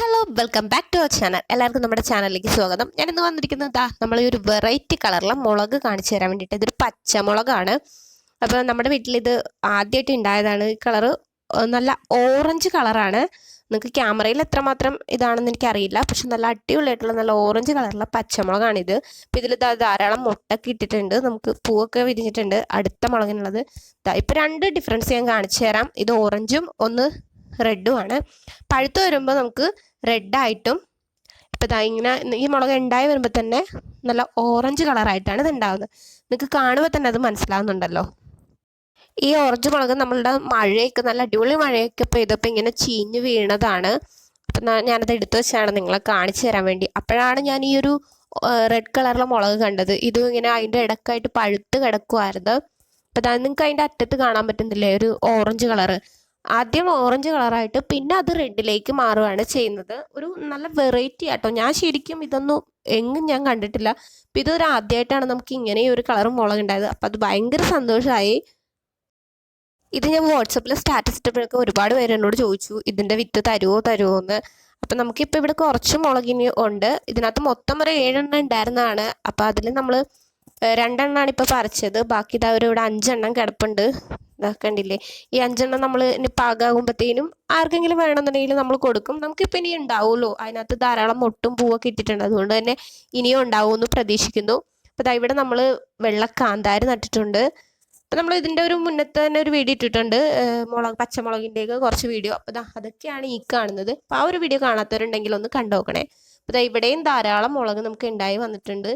Hello welcome back to our channel എല്ലാവർക്കും നമ്മുടെ ചാനലിലേക്ക് സ്വാഗതം. ഞാൻ ഇന്ന് വന്നിരിക്കുന്നത് ദാ നമ്മൾ ഈ ഒരു വെറൈറ്റി കളറിലെ മുളക് കാണിച്ചു തരാൻ വേണ്ടിയിട്ട്. ഇതൊരു പച്ചമുളകാണ്. അപ്പോൾ നമ്മുടെ വീട്ടിൽ ഇത് ആദ്യമായിട്ട് ഉണ്ടായതാണ് ഈ കളറ് നല്ല ഓറഞ്ച് കളറാണ് നിങ്ങൾക്ക് ക്യാമറയിൽ എത്രമാത്രം ഇതാണെന്ന് എനിക്കറിയില്ല. പക്ഷെ നല്ല അടിപൊളിയായിട്ടുള്ള നല്ല ഓറഞ്ച് കളറുള്ള പച്ചമുളകാണിത്. അപ്പോൾ ഇതിൽ ധാരാളം മുട്ടൊക്കെ ഇട്ടിട്ടുണ്ട്. നമുക്ക് പൂവൊക്കെ വിരിഞ്ഞിട്ടുണ്ട്. അടുത്ത മുളകിനുള്ളത്. ഇപ്പോൾ രണ്ട് ഡിഫറൻസ് ഞാൻ കാണിച്ചു തരാം. ഇത് ഓറഞ്ചും ഒന്ന് റെഡും ആണ്. പഴുത്ത് വരുമ്പോൾ നമുക്ക് റെഡായിട്ടും ഇപ്പം ഇതാ ഇങ്ങനെ ഈ മുളക് ഉണ്ടായി വരുമ്പോൾ തന്നെ നല്ല ഓറഞ്ച് കളറായിട്ടാണ് ഇത് ഉണ്ടാകുന്നത് നിങ്ങൾക്ക് കാണുമ്പോൾ തന്നെ അത് മനസ്സിലാവുന്നുണ്ടല്ലോ. ഈ ഓറഞ്ച് മുളക് നമ്മളുടെ മഴയൊക്കെ നല്ല അടിപൊളി മഴയൊക്കെ പെയ്തപ്പോൾ ഇങ്ങനെ ചീഞ്ഞ് വീണതാണ്. അപ്പം ഞാനത് എടുത്തു വെച്ചാണ് നിങ്ങളെ കാണിച്ചു തരാൻ വേണ്ടി. അപ്പോഴാണ് ഞാൻ ഈ ഒരു റെഡ് കളറിലെ മുളക് കണ്ടത്. ഇതും ഇങ്ങനെ അതിന്റെ ഇടക്കായിട്ട് പഴുത്ത് കിടക്കുമായിരുന്നു അപ്പം നിങ്ങൾക്ക് അതിന്റെ അറ്റത്ത് കാണാൻ പറ്റുന്നില്ലേ? ഒരു ഓറഞ്ച് കളറ് ആദ്യം ഓറഞ്ച് കളറായിട്ട് പിന്നെ അത് റെഡിലേക്ക് മാറുകയാണ് ചെയ്യുന്നത്. ഒരു നല്ല വെറൈറ്റി ആട്ടോ. ഞാൻ ശരിക്കും ഇതൊന്നും എങ്ങും ഞാൻ കണ്ടിട്ടില്ല. അപ്പം ഇതൊരു ആദ്യമായിട്ടാണ് നമുക്ക് ഇങ്ങനെ ഒരു കളർ മുളക് ഉണ്ടായത്. അപ്പം അത് ഭയങ്കര സന്തോഷമായി ഇത് ഞാൻ വാട്സപ്പിൽ സ്റ്റാറ്റസ് ഇട്ടപ്പോഴൊക്കെ ഒരുപാട് പേര് എന്നോട് ചോദിച്ചു ഇതിന്റെ വിത്ത് തരുമോ തരുമോ എന്ന്? അപ്പം നമുക്കിപ്പോൾ ഇവിടെ കുറച്ച് മുളകിനി ഉണ്ട്. ഇതിനകത്ത് മൊത്തം ഒരു ഏഴെണ്ണം ഉണ്ടായിരുന്നതാണ്. അപ്പം അതിൽ നമ്മൾ രണ്ടെണ്ണമാണ് ഇപ്പോൾ പറിച്ചത്. ബാക്കി ഇതാ ഇവിടെ അഞ്ചെണ്ണം കിടപ്പുണ്ട്. ഇതാക്കണ്ടില്ലേ ഈ അഞ്ചെണ്ണം നമ്മൾ ഇനി പാകാകുമ്പോഴത്തേനും ആർക്കെങ്കിലും വേണമെന്നുണ്ടെങ്കിൽ നമ്മൾ കൊടുക്കും. നമുക്കിപ്പോൾ ഇനി ഉണ്ടാവുമല്ലോ അതിനകത്ത് ധാരാളം മുട്ടും പൂവൊക്കെ ഇട്ടിട്ടുണ്ട്. അതുകൊണ്ട് തന്നെ ഇനിയും ഉണ്ടാവുമെന്ന് പ്രതീക്ഷിക്കുന്നു. അപ്പോൾ ഇതാ ഇവിടെ നമ്മൾ വെള്ള കാന്താരി നട്ടിട്ടുണ്ട്. അപ്പോൾ നമ്മൾ ഇതിന്റെ ഒരു മുന്നത്തെ തന്നെ ഒരു വീഡിയോ ഇട്ടിട്ടുണ്ട്. മുളക് മുളക് പച്ചമുളകിന്റെയൊക്കെ കുറച്ച് വീഡിയോ. അപ്പോൾ ഇതാ അതൊക്കെയാണ് ഈ കാണുന്നത്. അപ്പോൾ ആ ഒരു വീഡിയോ കാണാത്തവരുണ്ടെങ്കിൽ ഒന്ന് കണ്ടു നോക്കണേ അപ്പോൾ ഇതാ ഇവിടെയും ധാരാളം മുളക് നമുക്ക് ഉണ്ടായി വന്നിട്ടുണ്ട്.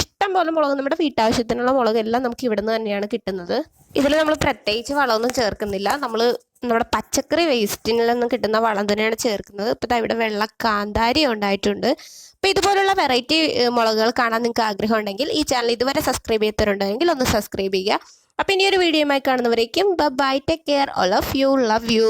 ഇഷ്ടം പോലെ മുളക് നമ്മുടെ വീട്ടാവശ്യത്തിനുള്ള മുളക് എല്ലാം നമുക്ക് ഇവിടെ നിന്ന് തന്നെയാണ് കിട്ടുന്നത്. ഇതിൽ നമ്മൾ പ്രത്യേകിച്ച് വളമൊന്നും ചേർക്കുന്നില്ല. നമ്മൾ നമ്മുടെ പച്ചക്കറി വേസ്റ്റിൽ നിന്നും കിട്ടുന്ന വളം തന്നെയാണ് ചേർക്കുന്നത്. ഇപ്പോൾ ഇവിടെ വെള്ള കാന്താരി ഉണ്ടായിട്ടുണ്ട്. അപ്പോൾ ഇതുപോലുള്ള വെറൈറ്റി മുളകുകൾ കാണാൻ നിങ്ങൾക്ക് ആഗ്രഹം ഉണ്ടെങ്കിൽ ഈ ചാനൽ ഇതുവരെ സബ്സ്ക്രൈബ് ചെയ്യാത്തവരുണ്ടെങ്കിൽ ഒന്ന് സബ്സ്ക്രൈബ് ചെയ്യുക. അപ്പോൾ ഇനി ഒരു വീഡിയോയുമായി കാണുന്നവരേക്കും. Bye take care all of you love you